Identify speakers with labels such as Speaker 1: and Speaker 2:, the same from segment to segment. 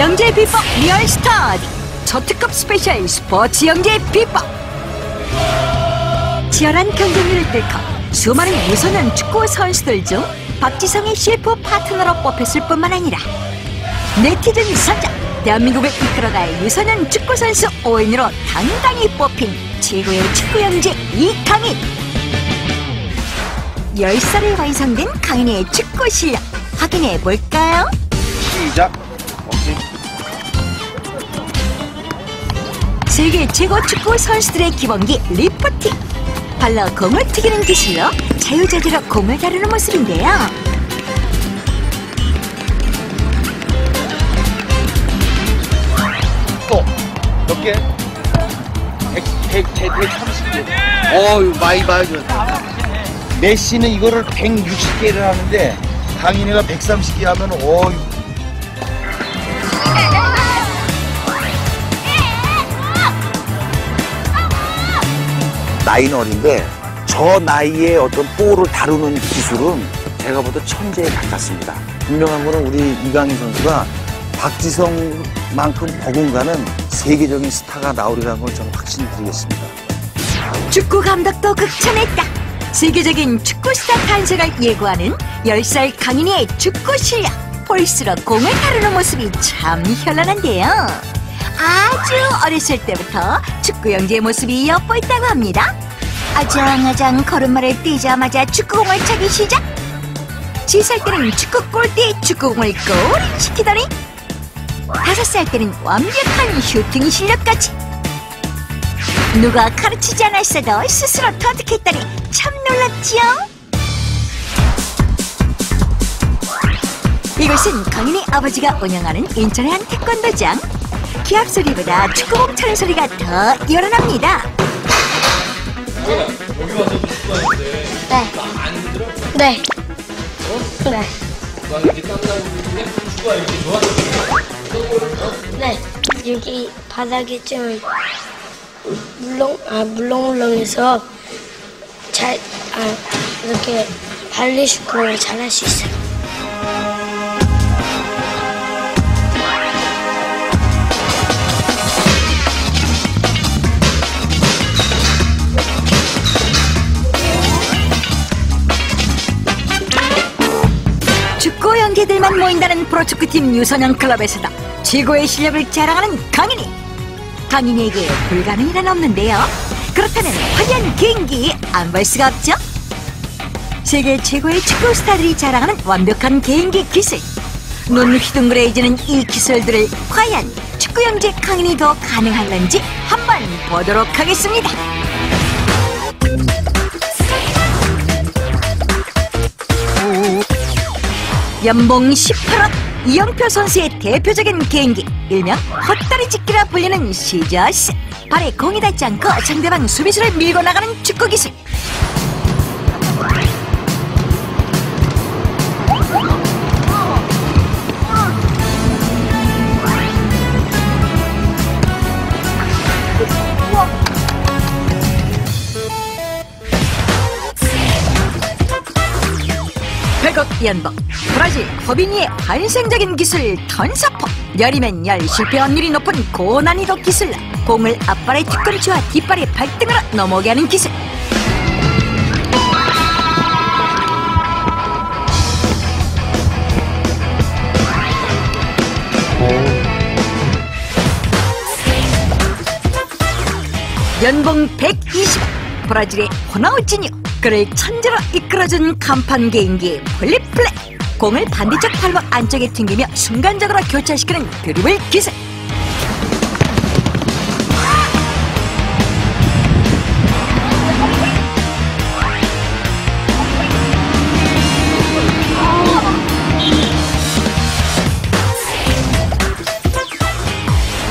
Speaker 1: 영재 비법 리얼 스타디 초특급 스페셜 스포츠 영재 비법 치열한 경쟁률을 뚫고 수많은 유소년 축구 선수들 중 박지성의 셰프 파트너로 뽑혔을 뿐만 아니라 네티즌 선정 대한민국을 이끌어갈 유소년 축구 선수 5인으로 당당히 뽑힌 최고의 축구 영재 이강인 10살에 완성된 강인의 축구 실력 확인해 볼까요?
Speaker 2: 시작.
Speaker 1: 세계 최고 축구 선수들의 기본기 리프팅 발로 공을 튀기는 기술로 자유자재로 공을 다루는 모습인데요
Speaker 2: 또. 몇 개? 100, 100, 100, 130개. 어유 많이 많이. 메시는 이거를 160개를 하는데 강인이가 130개 하면 어유. 어린데 저 나이에 어떤 볼을 다루는 기술은 제가 봐도 천재에 가깝습니다. 분명한 거는 우리 이강인 선수가 박지성만큼 버금가는 세계적인 스타가 나오리라는 걸 저는 확신드리겠습니다.
Speaker 1: 축구 감독도 극찬했다 세계적인 축구 스타 탄생을 예고하는 10살 강인이의 축구 실력 볼수록 공을 다루는 모습이 참 현란한데요 아주 어렸을 때부터 축구 영재의 모습이 엿보였다고 합니다. 아장아장 걸음마를 뛰자마자 축구공을 차기 시작. 지살 때는 축구 골대에 축구공을 꼬린시키더니 다섯 살 때는 완벽한 슈팅 실력까지. 누가 가르치지 않았어도 스스로 터득했다니 참 놀랍지요? 이곳은 강인의 아버지가 운영하는 인천의 한 태권도장 기합 소리보다 축구공 차는 소리가 더 요란합니다
Speaker 3: 네. 네. 네. 네. 여기 바닥이 좀 물렁 아 물렁물렁해서 잘 아, 이렇게 발리슈크를 잘 할 수 있어요.
Speaker 1: 연계들만 모인다는 프로축구팀 유소년 클럽에서도 최고의 실력을 자랑하는 강인이. 강인이에게 불가능이란 없는데요. 그렇다면 화려한 개인기 안 볼 수가 없죠. 세계 최고의 축구 스타들이 자랑하는 완벽한 개인기 기술. 눈 휘둥그레해지는 이 기술들을 과연 축구 영재 강인이도 가능할런지 한번 보도록 하겠습니다 연봉 18억 이영표 선수의 대표적인 개인기 일명 헛다리 찢기라 불리는 시저스. 발에 공이 닿지 않고 상대방 수비수를 밀고 나가는 축구 기술 연봉 브라질 호비니의 환생적인 기술 턴사포 열이면 열 실패 확률이 높은 고난이도 기술 공을 앞발의 뒤꿈치와 뒷발의 발등으로 넘어오게 하는 기술. 연봉 120억 브라질의 호나우지뉴 그를 천재로 이끌어준 간판 개인기 플립플레. 공을 반대쪽 발목 안쪽에 튕기며 순간적으로 교차시키는 드리블 기술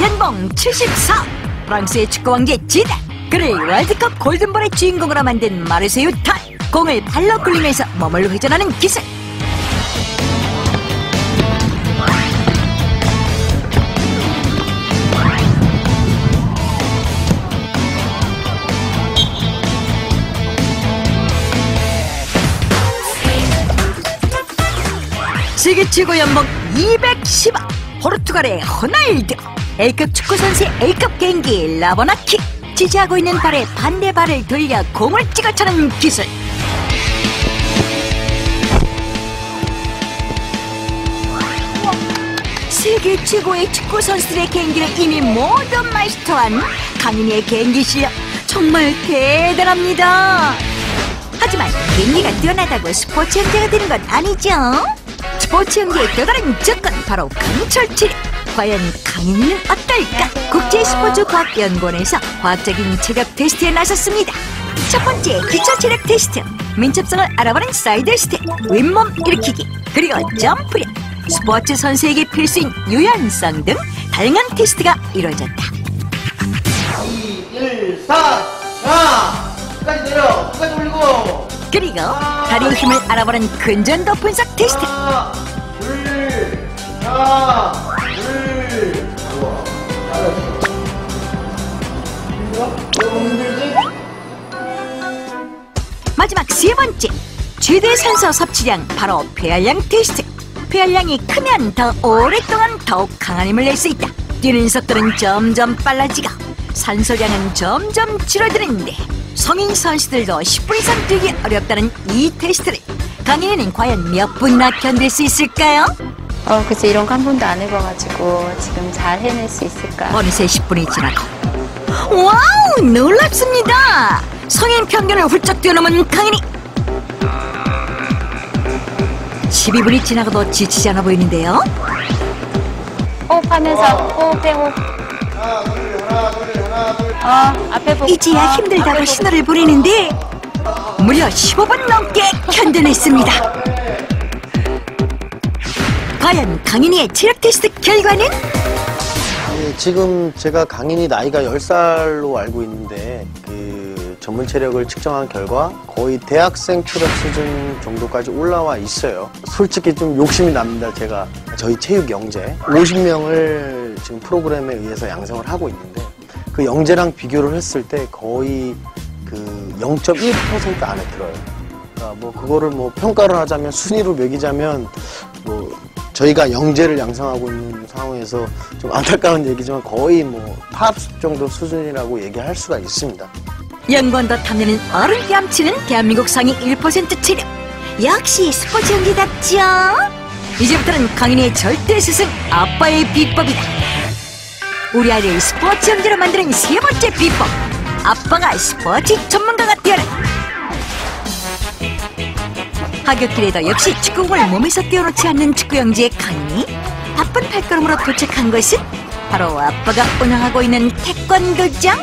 Speaker 1: 연봉 74 프랑스의 축구 왕제 지다 그를 월드컵 골든볼의 주인공으로 만든 마르세유 탄 공을 발로 굴리면서 몸을 회전하는 기술. 세계 최고 연봉 210억 포르투갈의 호날두 A급 축구 선수의 A급 개인기 라보나킥 지지하고 있는 발에 반대 발을 돌려 공을 찍어차는 기술 세계 최고의 축구 선수들의 개인기를 이미 모두 마스터한 강인이의 개인기 실력 정말 대단합니다. 하지만 개인기가 뛰어나다고 스포츠 형제가 되는 건 아니죠. 스포츠 형제의 또 다른 조건 바로 강철 체력. 과연 강인이는 어떨까? 국제 스포츠 과학연구원에서 과학적인 체력 테스트에 나섰습니다. 첫 번째 기초 체력 테스트. 민첩성을 알아보는 사이드 스텝, 윗몸 일으키기, 그리고 점프력. 스포츠 선수에게 필수인 유연성 등 다양한 테스트가 이루어졌다.
Speaker 2: 1, 4, 하나, 끝까지 내려, 끝까지 올리고.
Speaker 1: 그리고 다리의 힘을 알아보는 근전도 분석 테스트.
Speaker 2: 하나, 둘, 하나,
Speaker 1: 마지막 세 번째 최대 산소 섭취량 바로 폐활량 테스트 폐활량이 크면 더 오랫동안 더욱 강한 힘을 낼 수 있다 뛰는 속도는 점점 빨라지고 산소량은 점점 줄어드는데 성인 선수들도 10분 이상 뛰기 어렵다는 이 테스트를 강인이는 과연 몇 분이나 견딜 수 있을까요?
Speaker 4: 어, 글쎄 이런 거 한 번도 안 해봐가지고 지금 잘 해낼 수 있을까?
Speaker 1: 어느새 10분이 지나고 와우 놀랍습니다 성인 평균을 훌쩍 뛰어넘은 강인이 12분이 지나고도 지치지 않아 보이는데요
Speaker 4: 호흡하면서 호흡해 호흡. 어, 앞에 보고.
Speaker 1: 이제야
Speaker 4: 어,
Speaker 1: 힘들다고
Speaker 4: 앞에
Speaker 1: 신호를 보내는데 무려 15분 넘게 견뎌냈습니다 과연 강인이의 체력 테스트 결과는?
Speaker 5: 예, 지금 제가 강인이 나이가 10살로 알고 있는데 그 전문 체력을 측정한 결과 거의 대학생 체력 수준 정도까지 올라와 있어요. 솔직히 좀 욕심이 납니다. 제가 저희 체육 영재 50명을 지금 프로그램에 의해서 양성을 하고 있는데 그 영재랑 비교를 했을 때 거의 그 0.1% 안에 들어요. 그러니까 뭐 그거를 뭐 평가를 하자면 순위로 매기자면 뭐 저희가 영재를 양성하고 있는 상황에서 좀 안타까운 얘기지만 거의 뭐탑 정도 수준이라고 얘기할 수가 있습니다.
Speaker 1: 연관도 탐내는 어른 뺨치는 대한민국 상위 1% 체력. 역시 스포츠 연기답죠 이제부터는 강인의 절대 스승 아빠의 비법이다. 우리 아이를 스포츠 연기로 만드는 세 번째 비법. 아빠가 스포츠 전문가가 되어라 하굣길에도 역시 축구공을 몸에서 떼어놓지 않는 축구 영지의 강인이 바쁜 발걸음으로 도착한 것은 바로 아빠가 운영하고 있는 태권도장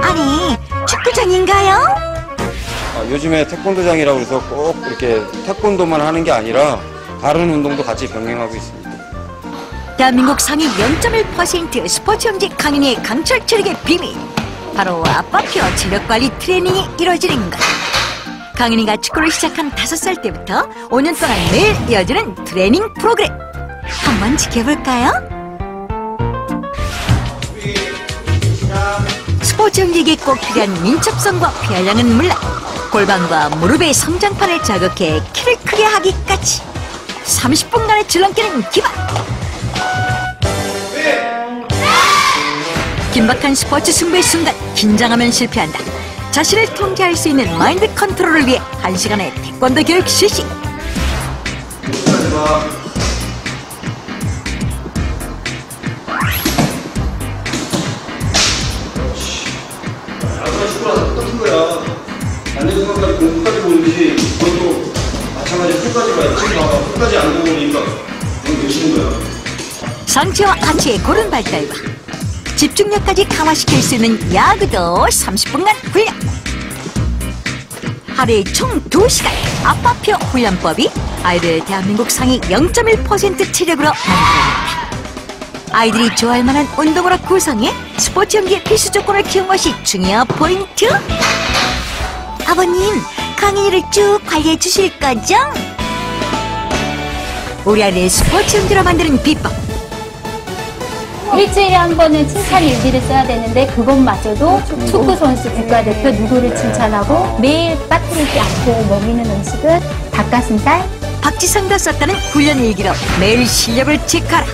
Speaker 1: 아니 축구장인가요?
Speaker 6: 아, 요즘에 태권도장이라고 해서 꼭 이렇게 태권도만 하는 게 아니라 다른 운동도 같이 병행하고 있습니다.
Speaker 1: 대한민국 상위 0.1% 스포츠 형제 강인의 강철 체력의 비밀. 바로 아빠표 체력관리 트레이닝이 이루어지는 것. 강인이가 축구를 시작한 5살 때부터 5년 동안 매일 이어지는 트레이닝 프로그램. 한번 지켜볼까요? 스포츠 형제에게 꼭 필요한 민첩성과 폐활량은 물론 골반과 무릎의 성장판을 자극해 키를 크게 하기까지. 30분간의 줄넘기는 기반 긴박한 스포츠 승부의 순간 긴장하면 실패한다. 자신을 통제할 수 있는 마인드 컨트롤을 위해 한 시간의 태권도 교육 실시.
Speaker 6: 안내까지 끝까지 보는지 그것도 마찬가지로 끝까지 봐야. 끝까지 안 거야.
Speaker 1: 상체와 하체의 고른 발달과 집중력까지 강화시킬 수 있는 야구도 30분간 훈련. 하루에 총 2시간 아빠표 훈련법이 아이들 대한민국 상위 0.1% 체력으로 만들어냅니다. 아이들이 좋아할 만한 운동으로 구성해 스포츠 연기의 필수 조건을 키운 것이 중요 포인트. 아버님, 강인이를 쭉 관리해 주실 거죠? 우리 아이를 스포츠 연기로 만드는 비법.
Speaker 4: 일주일에 한 번은 칭찬 일기를 써야 되는데 그것마저도 축구 선수 국가대표 누구를 칭찬하고 매일 빠뜨리지 않고 먹이는 음식은 닭가슴살,
Speaker 1: 박지성도 썼다는 훈련 일기로 매일 실력을 체크하라.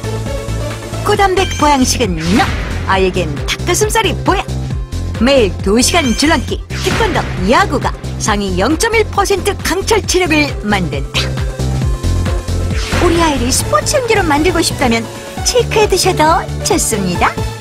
Speaker 1: 고단백 보양식은 너. 아이에겐 닭가슴살이 보약. 매일 2시간 줄넘기, 태권도, 야구가 상위 0.1% 강철 체력을 만든다. 우리 아이를 스포츠 형제로 만들고 싶다면 체크해 두셔도 좋습니다.